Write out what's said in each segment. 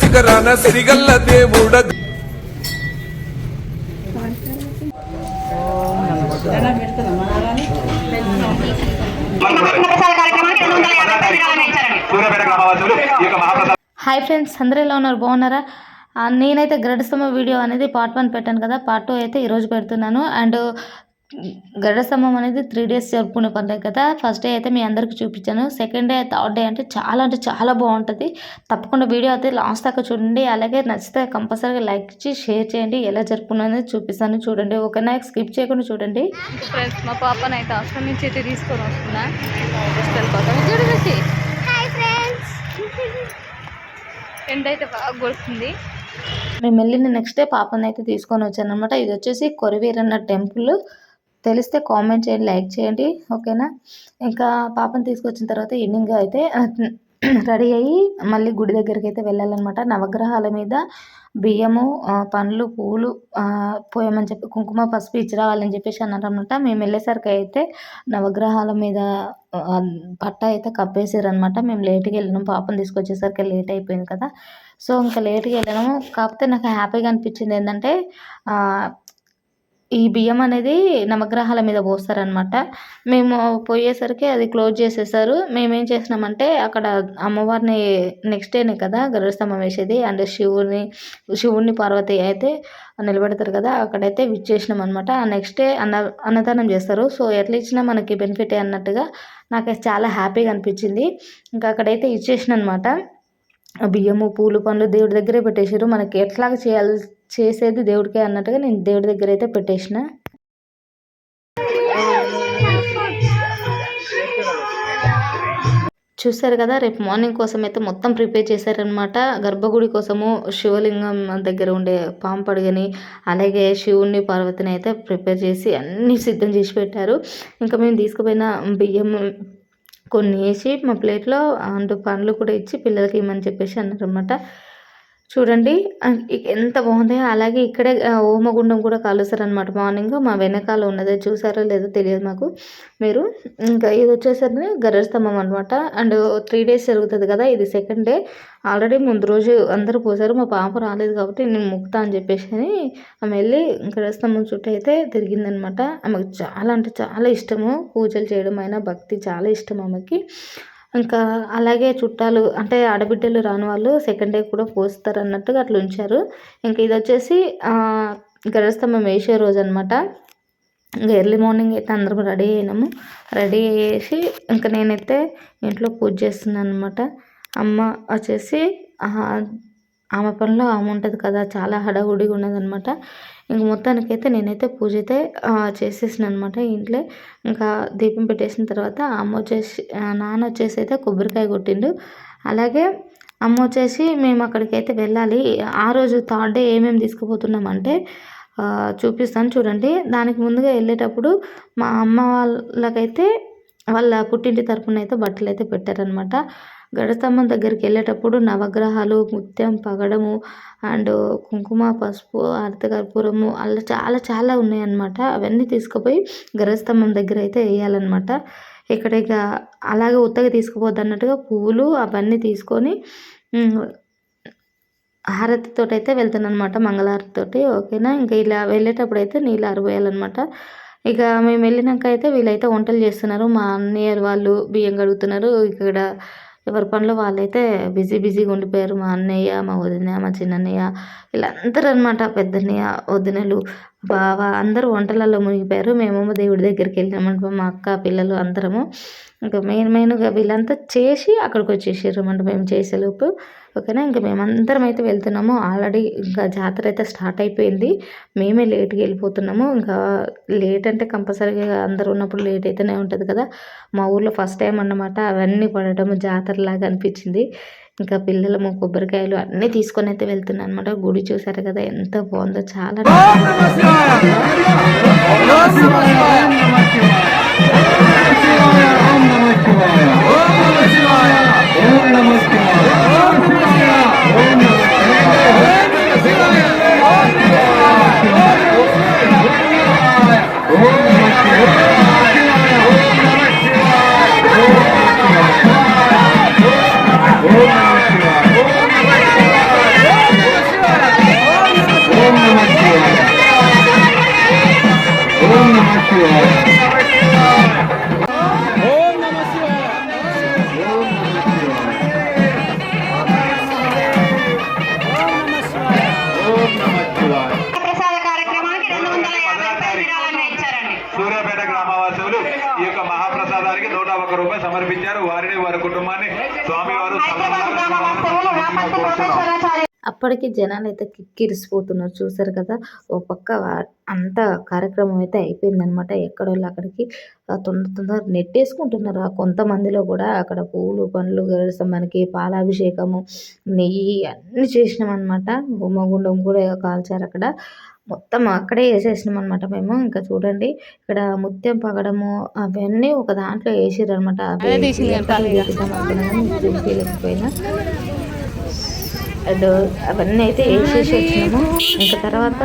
శిఖరాన సిరిగల్ల దేవుడ. Hi friends అందరూ ఎలా ఉన్నారు? బాగున్నారా? నేనైతే గరుడస్తంభ వీడియో అనేది పార్ట్ వన్ పెట్టాను కదా. పార్ట్ టూ అయితే ఈరోజు పెడుతున్నాను. అండ్ గరుడస్తంభం అనేది త్రీ డేస్ జరుపుకునే పండుగ కదా. ఫస్ట్ డే అయితే మీ అందరికీ చూపించాను. సెకండ్ డే థర్డ్ డే అంటే చాలా అంటే చాలా బాగుంటుంది. తప్పకుండా వీడియో అయితే లాస్ట్ దాకా చూడండి. అలాగే నచ్చితే కంపల్సరీగా లైక్ ఇచ్చి షేర్ చేయండి. ఎలా జరుపుకున్నది చూపిస్తాను. చూడండి. ఓకేనా స్కిప్ చేయకుండా చూడండి. ఫ్రెండ్స్ మా పాపని అయితే అవసరం నుంచి అయితే తీసుకొని వస్తున్నా చూడండి ఎండ అయితే బాగా కొడుతుంది. మేము వెళ్ళిన నెక్స్ట్ డే పాపని అయితే తీసుకొని వచ్చాను అనమాట ఇది వచ్చేసి కొరివీరన్న టెంపుల్ తెలిస్తే కామెంట్ చేయండి లైక్ చేయండి ఓకేనా? ఇంకా పాపను తీసుకొచ్చిన తర్వాత ఈవినింగ్ అయితే రెడీ అయ్యి మళ్ళీ గుడి దగ్గరికి అయితే వెళ్ళాలన్నమాట. నవగ్రహాల మీద బియ్యము పండ్లు పూలు ఆ, పోయమని చెప్పి కుంకుమ పసుపు ఇచ్చి రావాలని చెప్పేసి అన్నారనమాట మేము వెళ్ళేసరికి అయితే నవగ్రహాల మీద పట్ట అయితే కప్పేసారు అనమాట మేము లేట్గా వెళ్ళినాం. పాపను తీసుకొచ్చేసరికి లేట్ అయిపోయింది కదా. సో ఇంకా లేట్గా వెళ్ళినాము. కాకపోతే నాకు హ్యాపీగా అనిపించింది ఏంటంటే ఈ బియ్యం అనేది నవగ్రహాల మీద పోస్తారనమాట మేము పోయేసరికి అది క్లోజ్ చేసేసారు. మేమేం చేసినామంటే అక్కడ అమ్మవారిని నెక్స్ట్ డేనే కదా గరుడస్తంభం వేసేది. అండ్ శివుని శివుణ్ణి పార్వతి అయితే నిలబెడతారు కదా అక్కడైతే విచ్చేసినాం అనమాట నెక్స్ట్ డే అన్న అన్నదానం చేస్తారు. సో ఎట్లా ఇచ్చినా మనకి బెనిఫిట్ అన్నట్టుగా నాకు చాలా హ్యాపీగా అనిపించింది. ఇంకా అక్కడైతే ఇచ్చేసిన అనమాట ఆ బియ్యము పూలు పండ్లు దేవుడి దగ్గరే పెట్టేసారు మనకి ఎట్లాగ చేయాలి చేసేది దేవుడికే అన్నట్టుగా నేను దేవుడి దగ్గర అయితే పెట్టేసిన. చూసారు కదా రేపు మార్నింగ్ కోసం అయితే మొత్తం ప్రిపేర్ చేశారనమాట గర్భగుడి కోసము శివలింగం దగ్గర ఉండే పాంపడుగని అలాగే శివుణ్ణి పార్వతిని అయితే ప్రిపేర్ చేసి అన్నీ సిద్ధం చేసి పెట్టారు. ఇంకా మేము తీసుకుపోయిన బియ్యం కొన్ని వేసి మా ప్లేట్లో అండ్ పండ్లు కూడా ఇచ్చి పిల్లలకి ఇమ్మని చెప్పేసి అన్నారనమాట చూడండి. ఎంత బాగుందో అలాగే ఇక్కడే ఓమగుండం హోమగుండం కూడా కాలుస్తారనమాట మార్నింగ్. మా వెనకాల ఉన్నది. చూసారో లేదో తెలియదు మాకు. మీరు ఇంకా ఇది వచ్చేసరికి గరస్తంభం అనమాట అండ్ త్రీ డేస్ జరుగుతుంది కదా ఇది సెకండ్ డే. ఆల్రెడీ ముందు రోజు అందరూ పోసారు. మా పాప రాలేదు కాబట్టి నేను ముక్తా అని చెప్పేసి అని ఆమె వెళ్ళి గరస్తంభం చుట్టూ అయితే తిరిగిందనమాట ఆమెకు చాలా అంటే చాలా ఇష్టము. పూజలు చేయడం అయినా భక్తి చాలా ఇష్టం ఆమెకి. ఇంకా అలాగే చుట్టాలు అంటే ఆడబిడ్డలు రాని వాళ్ళు సెకండ్ డే కూడా పోస్తారు అన్నట్టుగా అట్లా ఉంచారు. ఇంకా ఇది వచ్చేసి గరస్తంభం వేసే రోజు అనమాట ఇంకా ఎర్లీ మార్నింగ్ అయితే అందరం రెడీ అయినాము. రెడీ అయ్యేసి ఇంకా నేనైతే ఇంట్లో పూజ చేస్తున్నాను అనమాట అమ్మ వచ్చేసి ఆమె పనిలో ఆమె ఉంటుంది కదా చాలా హడావుడిగా ఉన్నదనమాట. ఇంక మొత్తానికైతే నేనైతే పూజ అయితే చేసేసిన అనమాట ఇంట్లో. ఇంకా దీపం పెట్టేసిన తర్వాత అమ్మ వచ్చేసి నాన్న వచ్చేసి అయితే కొబ్బరికాయ కొట్టిండు. అలాగే అమ్మ వచ్చేసి మేము అక్కడికైతే వెళ్ళాలి. ఆ రోజు థర్డ్ డే ఏమేమి తీసుకుపోతున్నామంటే చూపిస్తాను చూడండి. దానికి ముందుగా వెళ్ళేటప్పుడు మా అమ్మ వాళ్ళకైతే వాళ్ళ పుట్టింటి తరపున అయితే బట్టలు అయితే పెట్టారనమాట. గడస్తంభం దగ్గరికి వెళ్ళేటప్పుడు నవగ్రహాలు ముత్యం పగడము అండ్ కుంకుమ పసుపు అర్ధకర్పూరము అలా చాలా చాలా ఉన్నాయన్నమాట. అవన్నీ తీసుకుపోయి గరస్తంభం దగ్గర అయితే వేయాలన్నమాట ఇక్కడ ఇక అలాగే ఉత్తగా తీసుకుపోద్ది అన్నట్టుగా పువ్వులు అవన్నీ తీసుకొని హారతితో అయితే వెళ్తాను అనమాట మంగళహారతితోటి. ఓకేనా? ఇంకా ఇలా వెళ్ళేటప్పుడు అయితే నీళ్ళు ఆరిపోయాలన్నమాట. ఇక మేము వెళ్ళినాక అయితే వీళ్ళైతే వంటలు చేస్తున్నారు. మా అన్నయ్య వాళ్ళు బియ్యం కడుగుతున్నారు. ఇక్కడ ఎవరి పనిలో వాళ్ళైతే బిజీ బిజీగా ఉండిపోయారు. మా అన్నయ్య మా వదిన మా చిన్నన్నయ్య వీళ్ళందరూ అనమాట పెద్దన్నయ్య వదినలు బావ అందరూ వంటలలో మునిగిపోయారు. మేమేమో దేవుడి దగ్గరికి వెళ్ళామన్నమాట మా అక్క పిల్లలు అందరము ఇంకా మెయిన్ మెయిన్గా వీళ్ళంతా చేసి అక్కడికి వచ్చేసారు అనమాట మేము చేసేలోపు ఓకేనా? ఇంకా మేమందరం అయితే వెళ్తున్నాము. ఆల్రెడీ ఇంకా జాతర అయితే స్టార్ట్ అయిపోయింది. మేమే లేట్గా వెళ్ళిపోతున్నాము. ఇంకా లేట్ అంటే కంపల్సరీగా అందరూ ఉన్నప్పుడు లేట్ అయితేనే ఉంటుంది కదా. మా ఊర్లో ఫస్ట్ టైం అన్నమాట అవన్నీ పడటం జాతరలాగా అనిపించింది. ఇంకా పిల్లలము కొబ్బరికాయలు అన్నీ తీసుకొని అయితే వెళ్తున్నాను అనమాట గుడి చూసారు కదా ఎంత బాగుందో చాలా వచ్చారు వారిని వారి కుటుంబాన్ని స్వామి వారు అప్పటికి జనాలు అయితే కిక్కిరిసిపోతున్నారు. చూసారు కదా ఓ పక్క అంతా కార్యక్రమం అయితే అయిపోయిందనమాట ఎక్కడోళ్ళు అక్కడికి ఆ తొందర తొందర నెట్టేసుకుంటున్నారు. ఆ కొంతమందిలో కూడా అక్కడ పూలు పండ్లు మనకి పాలాభిషేకము నెయ్యి అన్నీ చేసినాం అనమాట హోమగుండం కూడా కాల్చారు అక్కడ. మొత్తం అక్కడే వేసేసినాం అనమాట మేము. ఇంకా చూడండి ఇక్కడ ముత్యం పగడము అవన్నీ ఒక దాంట్లో వేసిర్రు అనమాట తీయలేకపోయినా అండ్ అవన్నీ అయితే వేసేసి వచ్చినాము. ఇంకా తర్వాత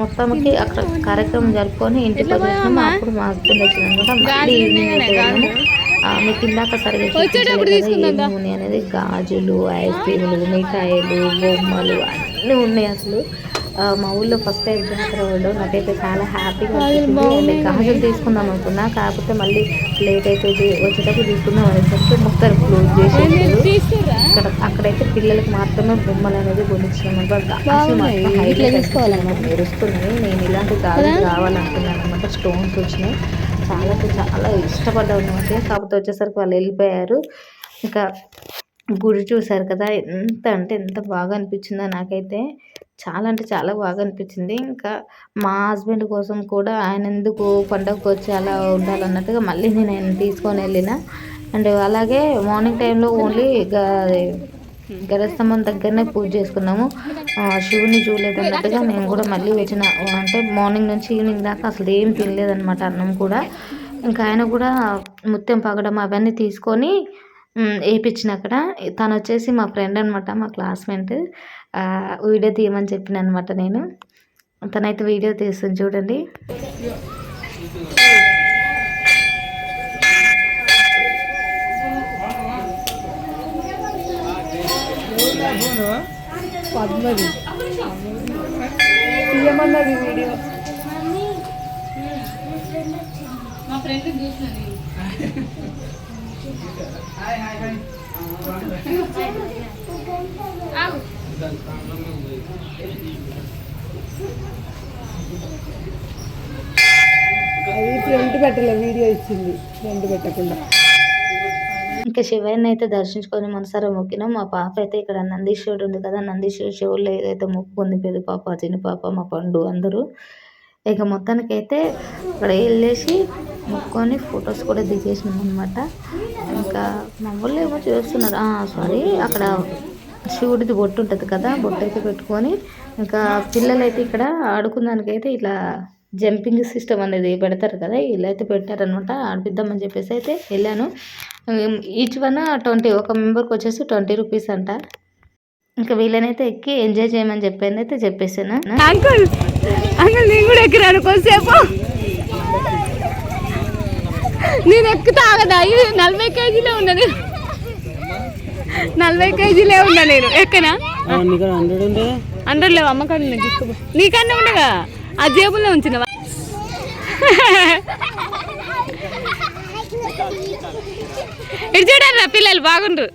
మొత్తానికి అక్కడ కార్యక్రమం జరుపుకొని ఇంటికి వచ్చేసినాము అప్పుడు మా హస్బెండ్ వచ్చిందనమాట మళ్ళీ ఈవినింగ్ మీకు ఇందాక సరిగా చూపించలేదు కదా ఏమి ఉన్నాయి అనేది గాజులు ఐస్ క్రీములు మిఠాయిలు బొమ్మలు అన్నీ ఉన్నాయి అసలు. మా ఊళ్ళో ఫస్ట్ టైం జాతర వాళ్ళు నాకైతే చాలా హ్యాపీగా అనిపించింది. గాజులు తీసుకుందాం అనుకున్నా. కాకపోతే మళ్ళీ లేట్ అయిపోయింది వచ్చేటప్పుడు తీసుకుందాం అనేసరికి మొత్తం క్లోజ్ చేసేసారు ఇక్కడ అక్కడైతే పిల్లలకి మాత్రమే బొమ్మలు అనేది కొనిచ్చినాం గాజులు హైలైట్ మెరుస్తున్నాయి నేను ఇలాంటి గాజులు కావాలనుకున్నాను అనమాట. స్టోన్స్ వచ్చినాయి. చాలా చాలా ఇష్టపడ్డాను అనమాట. కాకపోతే వచ్చేసరికి వాళ్ళు వెళ్ళిపోయారు. ఇంకా గుడి చూసారు కదా ఎంత అంటే ఎంత బాగా అనిపించిందో నాకైతే. చాలా అంటే చాలా బాగా అనిపించింది. ఇంకా మా హస్బెండ్ కోసం కూడా ఆయన ఎందుకు పండగకు వచ్చి అలా ఉండాలన్నట్టుగా మళ్ళీ నేను ఆయన తీసుకొని వెళ్ళిన. అండ్ అలాగే మార్నింగ్ టైంలో ఓన్లీ గరస్తంభం దగ్గరనే పూజ చేసుకున్నాము. శివుని చూడలేదు అన్నట్టుగా మేము కూడా మళ్ళీ వచ్చిన అంటే మార్నింగ్ నుంచి ఈవినింగ్ దాకా అసలు ఏం తినలేదన్నమాట అన్నం కూడా. ఇంకా ఆయన కూడా ముత్యం పగడం అవన్నీ తీసుకొని వేయించిన అక్కడ తను వచ్చేసి మా ఫ్రెండ్ అనమాట మా క్లాస్మేట్. వీడియో తీయమని చెప్పిన అనమాట నేను. తనైతే వీడియో తీస్తుంది చూడండి. అది ఫ్రంట్ పెట్టలే వీడియో ఇచ్చింది. ఫ్రంట్ పెట్టకుండా. ఇంకా శివయ్యని అయితే దర్శించుకొని మనసారా మొక్కినాం. మా పాప అయితే ఇక్కడ నందీశ్వరుడు ఉంది కదా నందీశ్వరుడు శివుల్లో ఏదైతే మొక్కుకుంది పెద్ద పాప చిన్న పాప మా పండు అందరూ. ఇక మొత్తానికి అయితే అక్కడ వెళ్ళేసి మొక్కుకొని ఫొటోస్ కూడా దిగేసినాం అనమాట ఇంకా మమ్మల్ని ఏమో చేస్తున్నారు సారీ అక్కడ శివుడిది బొట్టు ఉంటుంది కదా బొట్టు అయితే పెట్టుకొని ఇంకా పిల్లలైతే ఇక్కడ ఆడుకున్నానికైతే ఇట్లా జంపింగ్ సిస్టమ్ అనేది పెడతారు కదా ఇలా అయితే పెట్టారనమాట ఆడిపిద్దామని చెప్పేసి అయితే వెళ్ళాను. ఈచ్ వన్ ట్వంటీ ఒక మెంబర్కి వచ్చేసి ట్వంటీ రూపీస్ అంట. ఇంకా వీళ్ళనైతే ఎక్కి ఎంజాయ్ చేయమని చెప్పాను అయితే చెప్పేసాను. అంకుల్ అంకుల్ నేను కూడా ఎక్కిరాను కొంతసేపు నేను ఎక్కుతా ఆగదా ఇది నలభై కేజీలే ఉన్నా నేను? నలభై కేజీలే ఉన్నా నేను? ఎక్కనా? హండ్రెడ్ లేవు? అమ్మకాడు నేను నీకన్నా ఉండగా? ఆ జేబుల్లో ఉంచినవా? ఇటు చూడండి రా పిల్లలు బాగుండ్రు.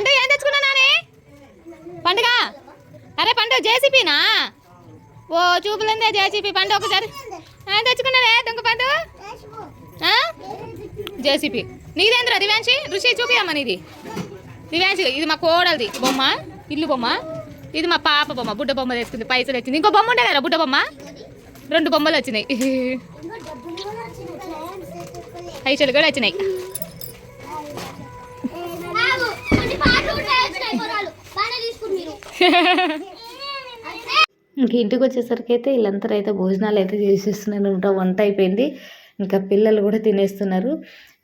ఏం పండుగ? అరే పండు జేసీపీనా ఓ చూపులుందే జేసీపీ పండు ఒకసారి ఏం తెచ్చుకున్నదే దొంగ పండు రెసిపీ నీదేంద్ర దివ్యాంశి? రుచి చూపియమ్మ నీది. దివ్యాంశి ఇది మా కోడలిది. బొమ్మ ఇల్లు బొమ్మ. ఇది మా పాప బొమ్మ బుడ్డ బొమ్మ తెచ్చుకుంది పైసలు వచ్చింది ఇంకో బొమ్మ ఉండే కదా బుడ్డ బొమ్మ? రెండు బొమ్మలు వచ్చినాయి. పైసలు కూడా వచ్చినాయి. ఇంక ఇంటికి వచ్చేసరికి అయితే వీళ్ళంతరైతే అయితే భోజనాలు అయితే చేసేస్తున్నాను వంట అయిపోయింది. ఇంకా పిల్లలు కూడా తినేస్తున్నారు.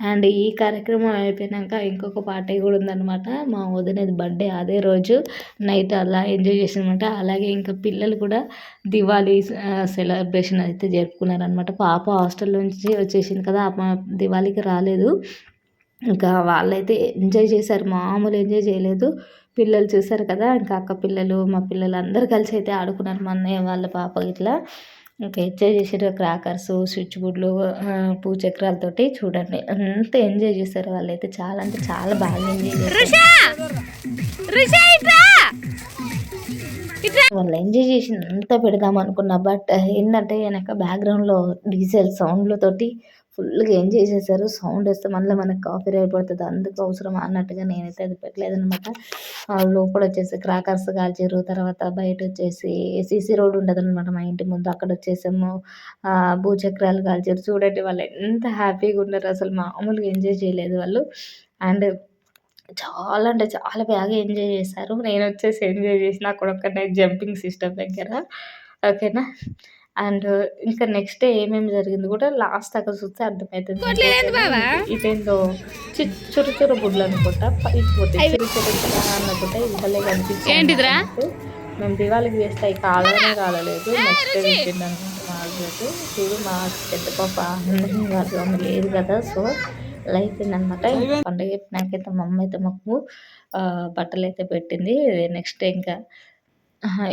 అండ్ ఈ కార్యక్రమం అయిపోయినాక ఇంకొక పార్టీ కూడా ఉందన్నమాట. మా వదినది బర్త్డే అదే రోజు. నైట్ అలా ఎంజాయ్ చేసినమాట అలాగే ఇంకా పిల్లలు కూడా దివాళీ సెలబ్రేషన్ అయితే జరుపుకున్నారనమాట పాప హాస్టల్ నుంచి వచ్చేసింది కదా ఆ దివాళీకి రాలేదు. ఇంకా వాళ్ళైతే ఎంజాయ్ చేశారు. మామూలు ఎంజాయ్ చేయలేదు. పిల్లలు చూశారు కదా ఇంకా అక్క పిల్లలు మా పిల్లలు అందరు కలిసి అయితే ఆడుకున్నారు. మా అన్నయ్య వాళ్ళ పాప ఇట్లా. ఇంకా ఎంజాయ్ చేసారు క్రాకర్స్ స్విచ్ బోర్డులు పూచక్రాలతోటి చూడండి. అంత ఎంజాయ్ చేశారు వాళ్ళైతే. చాలా అంటే చాలా బాగా ఎంజాయ్ చేశారు. వాళ్ళు ఎంజాయ్ చేసింది అంతా పెడదాం అనుకున్నా బట్ ఏంటంటే వెనక బ్యాక్గ్రౌండ్లో డీజెల్ సౌండ్లతోటి ఫుల్గా ఎంజాయ్ చేశారు. సౌండ్ వస్తే మళ్ళీ మనకు కాపీ అయిపోతుంది అందుకు అవసరం అన్నట్టుగా నేనైతే అది పెట్టలేదు అనమాట లోపల వచ్చేసి క్రాకర్స్ కాల్చారు తర్వాత బయట వచ్చేసి సీసీ రోడ్ ఉంటుంది అనమాట మా ఇంటి ముందు. అక్కడ వచ్చేసాము భూచక్రాలు కాల్చారు. చూడండి వాళ్ళు ఎంత హ్యాపీగా ఉన్నారు అసలు మామూలుగా ఎంజాయ్ చేయలేదు వాళ్ళు. అండ్ చాలా అంటే చాలా బాగా ఎంజాయ్ చేశారు. నేను వచ్చేసి ఎంజాయ్ చేసిన అక్కడ ఒక్కనే జంపింగ్ సిస్టమ్ దగ్గర. ఓకేనా? అండ్ ఇంకా నెక్స్ట్ డే ఏమేమి జరిగింది కూడా లాస్ట్ అక్కడ చూస్తే అర్థమవుతుంది? ఇదేందో చురు చురు బుడ్లు అనుకుంటా. పైకి పోతే చిరు చిరు చిరు అనుకుంటా ఇవ్వలే కనిపించింది. మేము దివాళికి వేస్తే అవి కాలనే కాలలేదు. నెక్స్ట్ డే పెట్టింది అనుకుంటా మా హస్బెండ్ చూడు మా పెద్ద పాప ఆనందంగా లేదు కదా. సో లైఫ్ అనమాట పండుగ నాకైతే మా అమ్మ అయితే మాకు బట్టలు అయితే పెట్టింది. నెక్స్ట్ డే ఇంకా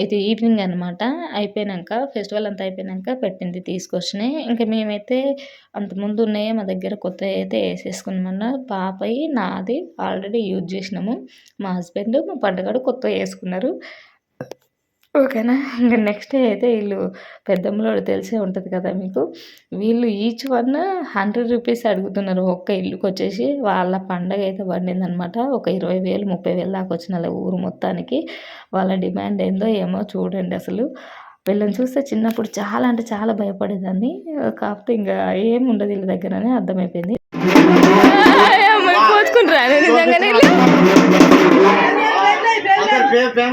ఇది ఈవినింగ్ అనమాట అయిపోయినాక ఫెస్టివల్ అంతా అయిపోయినాక పెట్టింది తీసుకొచ్చినాయి ఇంకా మేమైతే అంతకుముందు ఉన్నాయే మా దగ్గర కొత్త అయితే వేసేసుకున్నామన్న పాపయి నాది ఆల్రెడీ యూజ్ చేసినాము. మా హస్బెండ్ మా పండుగడు కొత్త వేసుకున్నారు. ఓకేనా? ఇంకా నెక్స్ట్ డే అయితే వీళ్ళు పెద్దమ్మలో తెలిసే ఉంటుంది కదా మీకు. వీళ్ళు ఈచ్ వన్ హండ్రెడ్ రూపీస్ అడుగుతున్నారు ఒక్క ఇల్లుకి వచ్చేసి. వాళ్ళ పండగ అయితే పండిందనమాట ఒక ఇరవై వేలు ముప్పై వేలు దాకా వచ్చిన ఊరు మొత్తానికి. వాళ్ళ డిమాండ్ ఏందో ఏమో చూడండి అసలు. వీళ్ళని చూస్తే చిన్నప్పుడు చాలా అంటే చాలా భయపడేదాన్ని. కాకపోతే ఇంకా ఏం ఉండదు వీళ్ళ దగ్గర అని అర్థమైపోయింది కోచుకుంటారా? నిజంగానే లేవురా,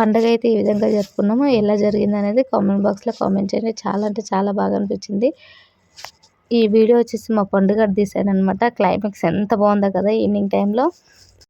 పండగ అయితే ఈ విధంగా జరుపుకున్నాము ఎలా జరిగింది అనేది కామెంట్ బాక్స్లో కామెంట్ చేయండి. చాలా అంటే చాలా బాగా అనిపించింది. ఈ వీడియో వచ్చేసి మా పండుగ తీసాను అనమాట క్లైమాక్స్ ఎంత బాగుందో కదా ఈవినింగ్ టైంలో.